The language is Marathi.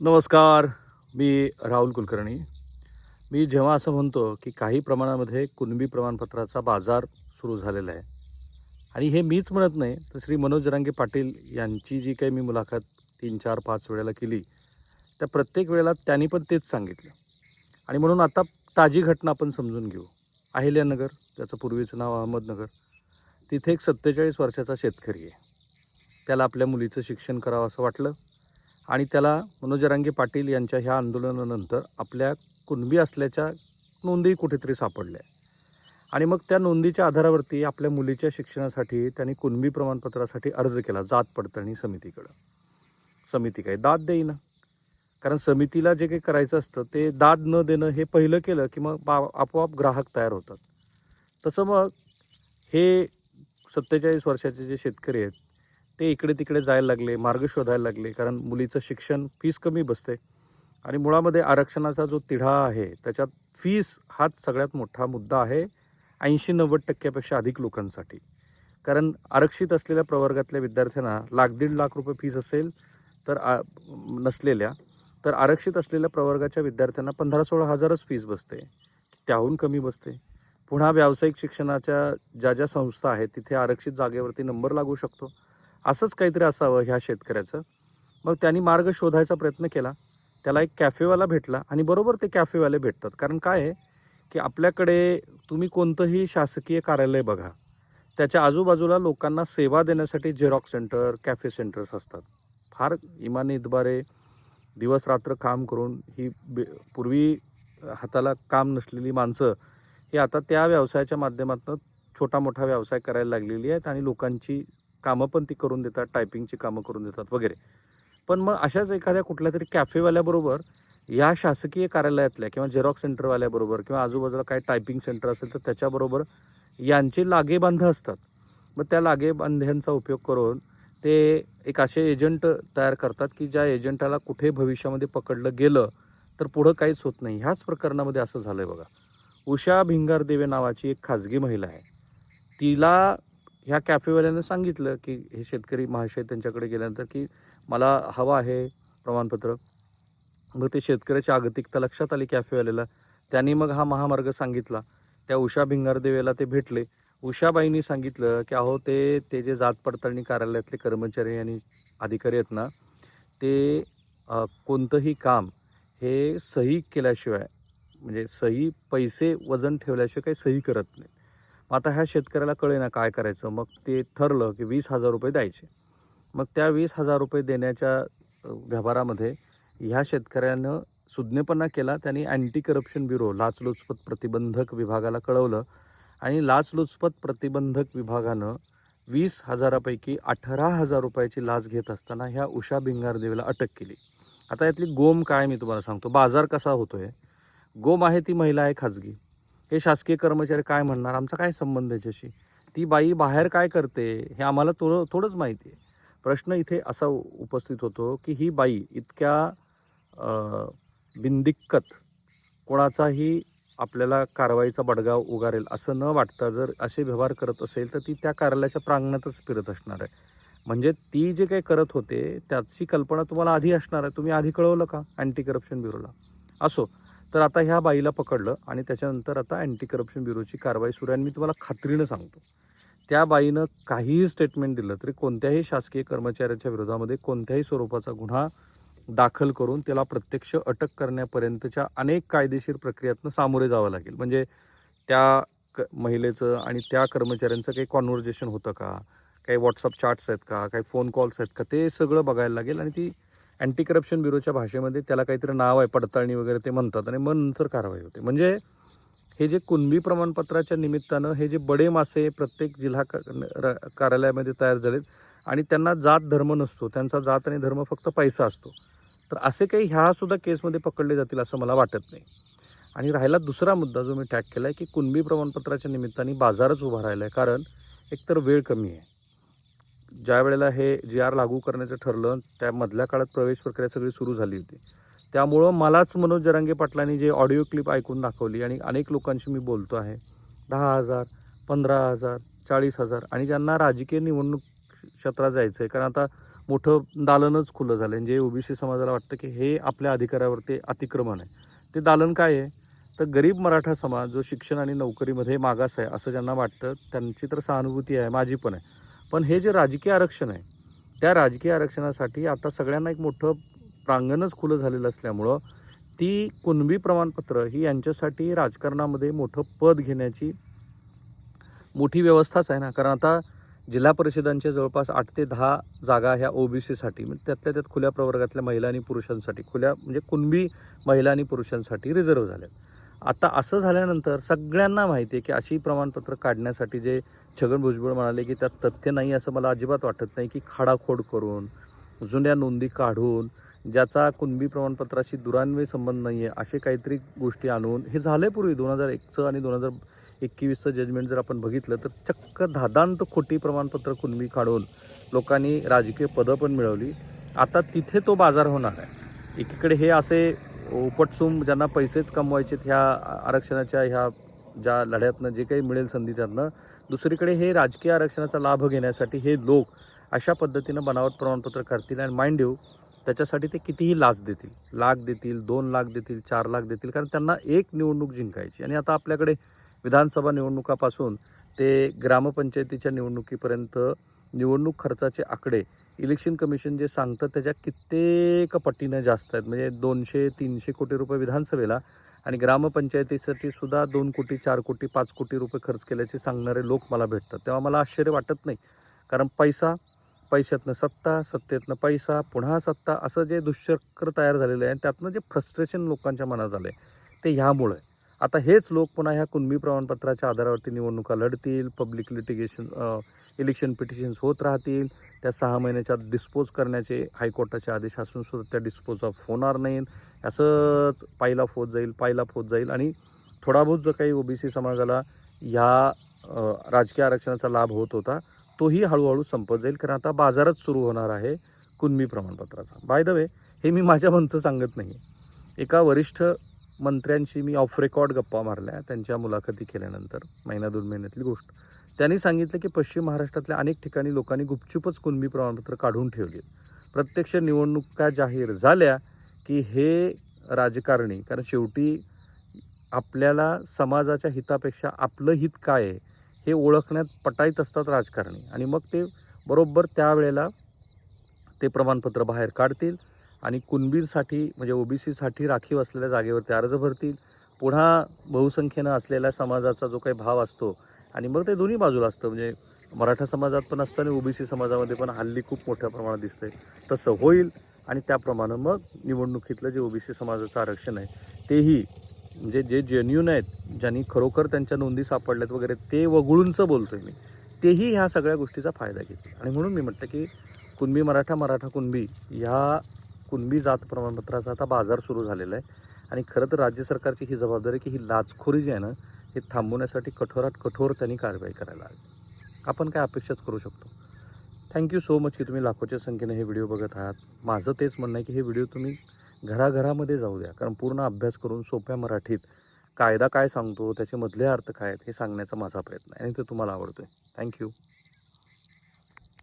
नमस्कार मी राहुल कुलकर्णी. मी जेव्हा असं म्हणतो की काही प्रमाणामध्ये कुणबी प्रमाणपत्राचा बाजार सुरू झालेला आहे आणि हे मीच म्हणत नाही तर श्री मनोज जरांगे पाटील यांची जी काही मी मुलाखत तीन चार पाच वेळेला केली त्या प्रत्येक वेळेला त्यांनी पण तेच सांगितलं. आणि म्हणून आता ताजी घटना आपण समजून घेऊ. अहिल्यानगर त्याचं पूर्वीचं नाव अहमदनगर तिथे एक सत्तेचाळीस वर्षाचा शेतकरी आहे. त्याला आपल्या मुलीचं शिक्षण करावं असं वाटलं आणि त्याला मनोजरांगे पाटील यांच्या ह्या आंदोलनानंतर आपल्या कुणबी असल्याच्या नोंदी कुठेतरी सापडल्या. आणि मग त्या नोंदीच्या आधारावरती आपल्या मुलीच्या शिक्षणासाठी त्यांनी कुणबी प्रमाणपत्रासाठी अर्ज केला जात पडताळणी समितीकडं. समिती काय? दाद देईना. कारण समितीला जे काही करायचं असतं ते दाद न देणं हे पहिलं केलं की मग बा आपोआप ग्राहक तयार होतात. तसं मग हे सत्तेचाळीस वर्षाचे जे शेतकरी आहेत ते इकडे तिकडे जायला लागले मार्ग शोधायला लागले कारण मुलीचं शिक्षण फीस कमी बसते. आणि मुळामध्ये आरक्षणाचा जो तिढा आहे त्याच्यात फीस हाच सगळ्यात मोठा मुद्दा आहे ऐंशी नव्वद टक्क्यापेक्षा अधिक लोकांसाठी. कारण आरक्षित असलेल्या प्रवर्गातल्या विद्यार्थ्यांना लाख दीड लाख रुपये फीस असेल तर आ- नसलेल्या तर आरक्षित असलेल्या प्रवर्गाच्या विद्यार्थ्यांना पंधरा सोळा हजारच फीस बसते. त्याहून कमी बसते. पुन्हा व्यावसायिक शिक्षणाच्या ज्या ज्या संस्था आहेत तिथे आरक्षित जागेवरती नंबर लागू शकतो. असंच काहीतरी असावं ह्या शेतकऱ्याचं. मग त्यांनी मार्ग शोधायचा प्रयत्न केला. त्याला एक कॅफेवाला भेटला आणि बरोबर ते कॅफेवाले भेटतात. कारण काय आहे की आपल्याकडे तुम्ही कोणतंही शासकीय कार्यालय बघा. त्याच्या आजूबाजूला लोकांना सेवा देण्यासाठी झेरॉक्स सेंटर कॅफे सेंटर्स असतात. फार इमानी इतबारे दिवस रात्र काम करून ही बे पूर्वी हाताला काम नसलेली माणसं ही आता त्या व्यवसायाच्या माध्यमातून छोटा मोठा व्यवसाय करायला लागलेली आहेत आणि लोकांची कामं पण ती करून देतात टायपिंगची कामं करून देतात वगैरे. पण मग अशाच एखाद्या कुठल्या तरी कॅफेवाल्याबरोबर या शासकीय कार्यालयातल्या किंवा झेरॉक्स सेंटरवाल्याबरोबर किंवा आजूबाजूला काय टायपिंग सेंटर असेल तर त्याच्याबरोबर यांचे लागेबांध असतात. मग त्या लागेबांध्यांचा उपयोग करून ते एक असे एजंट तयार करतात की ज्या एजंटाला कुठे भविष्यामध्ये पकडलं गेलं तर पुढं काहीच होत नाही. ह्याच प्रकरणामध्ये असं झालं आहे बघा. उषा भिंगार देवे नावाची एक खाजगी महिला आहे. तिला ह्या कॅफेवाल्यानं सांगितलं की हे शेतकरी महाशय त्यांच्याकडे गेल्यानंतर की मला हवं आहे प्रमाणपत्र. मग ते शेतकऱ्याची आगतिकता लक्षात आली कॅफेवाल्याला. त्यांनी मग हा महामार्ग सांगितला. त्या उषा भिंगारदेवेला ते भेटले. उषाबाईंनी सांगितलं की अहो ते ते जे जात पडताळणी कार्यालयातले कर्मचारी आणि अधिकारी आहेत ना ते कोणतंही काम हे सही केल्याशिवाय म्हणजे सही पैसे वजन ठेवल्याशिवाय काही सही करत नाही मग आता ह्या शेतकऱ्याला कळे ना काय करायचं. मग ते ठरलं की वीस हजार रुपये द्यायचे. मग त्या वीस हजार रुपये देण्याच्या व्यवहारामध्ये ह्या शेतकऱ्यानं सुज्ञपणा केला. त्यांनी अँटी करप्शन ब्युरो लाचलुचपत प्रतिबंधक विभागाला कळवलं. आणि लाचलुचपत प्रतिबंधक विभागानं वीस हजारापैकी अठरा हजार रुपयाची लाच घेत असताना ह्या उषा भिंगारदेवीला अटक केली. आता यातली गोम काय मी तुम्हाला सांगतो. बाजार कसा होतो आहे गोम आहे ती महिला आहे खाजगी. हे शासकीय कर्मचारी काय म्हणणार? आमचा काय संबंध याच्याशी? ती बाई बाहेर काय करते हे आम्हाला थोडं थोडंच माहिती आहे. प्रश्न इथे असा उपस्थित होतो की ही बाई इतक्या बिंदिक्कत बिनदिक्कत कोणाचाही आपल्याला कारवाईचा बडगाव उगारेल असं न वाटता जर असे व्यवहार करत असेल तर ती त्या कार्यालयाच्या प्रांगणातच फिरत असणार आहे. म्हणजे ती जे काही करत होते त्याची कल्पना तुम्हाला आधी असणार आहे. तुम्ही आधी कळवलं का? अँटी करप्शन ब्युरोला असो. तर आता ह्या बाईला पकडलं आणि त्याच्यानंतर आता अँटी करप्शन ब्युरोची कारवाई सुरू आहे. आणि मी तुम्हाला खात्रीनं सांगतो. त्या बाईनं काहीही स्टेटमेंट दिलं तरी कोणत्याही शासकीय कर्मचाऱ्याच्या विरोधामध्ये कोणत्याही स्वरूपाचा गुन्हा दाखल करून त्याला प्रत्यक्ष अटक करण्यापर्यंतच्या अनेक कायदेशीर प्रक्रियातनं सामोरे जावं लागेल. म्हणजे त्या क महिलेचं आणि त्या कर्मचाऱ्यांचं काही कॉन्व्हर्जेशन होतं का? काही व्हॉट्सअप चार्ट्स आहेत का? काही फोन कॉल्स आहेत का? ते सगळं बघायला लागेल आणि ती अँटी करप्शन ब्युरोच्या भाषेमध्ये त्याला काहीतरी नाव आहे पडताळणी वगैरे ते म्हणतात आणि मग नंतर कारवाई होते. म्हणजे हे जे कुणबी प्रमाणपत्राच्या निमित्तानं हे जे बडे मासे प्रत्येक जिल्हा क- र- कार्यालयामध्ये तयार झालेत आणि त्यांना जात धर्म नसतो त्यांचा जात आणि धर्म फक्त पैसा असतो. तर असे काही ह्यासुद्धा केसमध्ये पकडले जातील असं मला वाटत नाही. आणि राहिला दुसरा मुद्दा जो मी टॅग केला आहे की कुणबी प्रमाणपत्राच्या निमित्ताने बाजारच उभा राहिला आहे कारण एकतर वेळ कमी आहे. ज्या वेळेला हे जी आर लागू करण्याचं ठरलं त्या मधल्या काळात प्रवेश प्रक्रिया सगळी सुरू झाली होती. त्यामुळं मलाच मनोज जरांगे पाटलांनी जे ऑडिओ क्लिप ऐकून दाखवली आणि अनेक लोकांशी मी बोलतो आहे. दहा हजार पंधरा हजार चाळीस हजार आणि ज्यांना राजकीय निवडणूक क्षेत्रात जायचं आहे कारण आता मोठं दालनच खुलं झालं म्हणजे ओबीसी समाजाला वाटतं की हे आपल्या अधिकारावरती अतिक्रमण आहे. ते दालन काय आहे? तर गरीब मराठा समाज जो शिक्षण आणि नोकरीमध्ये मागास आहे असं ज्यांना वाटतं त्यांची तर सहानुभूती आहे माझी पण आहे. पण हे जे राजकीय आरक्षण आहे त्या राजकीय आरक्षणासाठी आता सगळ्यांना एक मोठं प्रांगणच खुलं झालेलं असल्यामुळं ती कुणबी प्रमाणपत्र ही यांच्यासाठी राजकारणामध्ये मोठं पद घेण्याची मोठी व्यवस्थाच आहे ना. कारण आता जिल्हा परिषदांच्या जवळपास आठ ते दहा जागा ह्या ओबीसीसाठी म्हणजे त्यातल्या त्यात खुल्या प्रवर्गातल्या महिला आणि पुरुषांसाठी खुल्या म्हणजे कुणबी महिला आणि पुरुषांसाठी रिझर्व्ह झाल्यात. आता असं झाल्यानंतर सगळ्यांना माहिती आहे की अशी प्रमाणपत्र काढण्यासाठी जे छगन भुजबळ म्हणाले की त्यात तथ्य नाही असं मला अजिबात वाटत नाही की खाडाखोड करून जुन्या नोंदी काढून ज्याचा कुणबी प्रमाणपत्राशी दुरान्वय संबंध नाही आहे असे काहीतरी गोष्टी आणून. हे झाले पूर्वी दोन हजार एकचं आणि दोन हजार एकवीसचं जजमेंट जर आपण बघितलं तर चक्क धादांत खोटी प्रमाणपत्र कुणबी काढून लोकांनी राजकीय पदं पण मिळवली. आता तिथे तो बाजार होणार आहे. एकीकडे हे असे उपटसूम ज्यांना पैसेच कमवायचेत ह्या आरक्षणाच्या ह्या ज्या लढ्यातनं जे काही मिळेल संधी त्यांना दुसरीकडे हे राजकीय आरक्षणाचा लाभ घेण्यासाठी हे लोक अशा पद्धतीनं बनावट प्रमाणपत्र करतील आणि माइंड यू त्याच्यासाठी ते कितीही लाच देतील. लाख देतील दोन लाख देतील चार लाख देतील कारण त्यांना एक निवडणूक जिंकायची. आणि आता आपल्याकडे विधानसभा निवडणुकापासून ते ग्रामपंचायतीच्या निवडणुकीपर्यंत निवडणूक खर्चाचे आकडे इलेक्शन कमिशन जे सांगतं त्याच्या कित्येक पटीनं जास्त आहेत. म्हणजे दोनशे तीनशे कोटी रुपये विधानसभेला आणि ग्रामपंचायतीसाठी सुद्धा दोन कोटी चार कोटी पाच कोटी रुपये खर्च केल्याचे सांगणारे लोक मला भेटतात. तेव्हा मला आश्चर्य वाटत नाही. कारण पैसा पैशातनं सत्ता सत्तेतनं पैसा पुन्हा सत्ता असं जे दुष्चक्र तयार झालेलं आहे त्यातनं जे फ्रस्ट्रेशन लोकांच्या मनात आलं आहे ते ह्यामुळं आहे. आता हेच लोक पुन्हा ह्या कुणबी प्रमाणपत्राच्या आधारावरती निवडणुका लढतील पब्लिक लिटिगेशन इलेक्शन पिटिशन्स होत राहतील. त्या सहा महिन्याच्या डिस्पोज करण्याचे हायकोर्टाचे आदेश असून सुद्धा त्या डिस्पोज ऑफ होणार नाहीत. असंच पायला फोत जाईल पायला फोत जाईल. आणि थोडा बहुत जो काही ओबीसी समाजाला ह्या राजकीय आरक्षणाचा लाभ होत होता तोही हळूहळू संपत जाईल. कारण आता बाजारच सुरू होणार आहे कुणबी प्रमाणपत्राचा. बाय द वे हे मी माझ्या मनचं सांगत नाही. एका वरिष्ठ मंत्र्यांशी मी ऑफ रेकॉर्ड गप्पा मारल्या त्यांच्या मुलाखती केल्यानंतर महिना दोन महिन्यातली गोष्ट. त्यांनी सांगितलं की पश्चिम महाराष्ट्रातल्या अनेक ठिकाणी लोकांनी गुपचूपच कुणबी प्रमाणपत्र काढून ठेवली. प्रत्यक्ष निवडणुका जाहीर झाल्या की हे राजकारणी कारण शेवटी आपल्याला समाजाच्या हितापेक्षा आपलं हित काय आहे हे ओळखण्यात पटाईत असतात राजकारणी. आणि मग ते बरोबर त्यावेळेला ते प्रमाणपत्र बाहेर काढतील आणि कुणबीरसाठी म्हणजे ओबीसीसाठी राखीव असलेल्या जागेवरती अर्ज भरतील. पुन्हा बहुसंख्येनं असलेल्या समाजाचा जो काही भाव असतो आणि मग ते दोन्ही बाजूला असतं. म्हणजे मराठा समाजात पण असतं आणि ओबीसी समाजामध्ये पण हल्ली खूप मोठ्या प्रमाणात दिसतंय. तसं होईल. आणि त्याप्रमाणे मग निवडणुकीतलं जे ओबीसी समाजाचं आरक्षण आहे तेही म्हणजे जे जेन्युन आहेत ज्यांनी खरोखर त्यांच्या नोंदी सापडल्यात वगैरे ते वगळूनचं बोलतोय मी. तेही ह्या सगळ्या गोष्टीचा फायदा घेतील. आणि म्हणून मी म्हटलं की कुणबी मराठा मराठा कुणबी ह्या कुणबी जात प्रमाणपत्राचा आता बाजार सुरू झालेला आहे. आणि खरं तर राज्य सरकारची ही जबाबदारी की ही लाचखोरी जी आहे ना हे थांबवण्यासाठी कठोरात कठोर त्यांनी कारवाई करायला हवी. आपण काय अपेक्षाच करू शकतो? थँक्यू सो मच की तुम्ही लाखोच्या संख्येने हे व्हिडिओ बघत आहात. माझं तेच म्हणणं आहे की हे व्हिडिओ तुम्ही घराघरामध्ये जाऊ द्या. कारण पूर्ण अभ्यास करून सोप्या मराठीत कायदा काय सांगतो त्याचे मधले अर्थ काय आहेत हे सांगण्याचा माझा प्रयत्न आहे. आणि ते तुम्हाला आवडतो आहे थँक्यू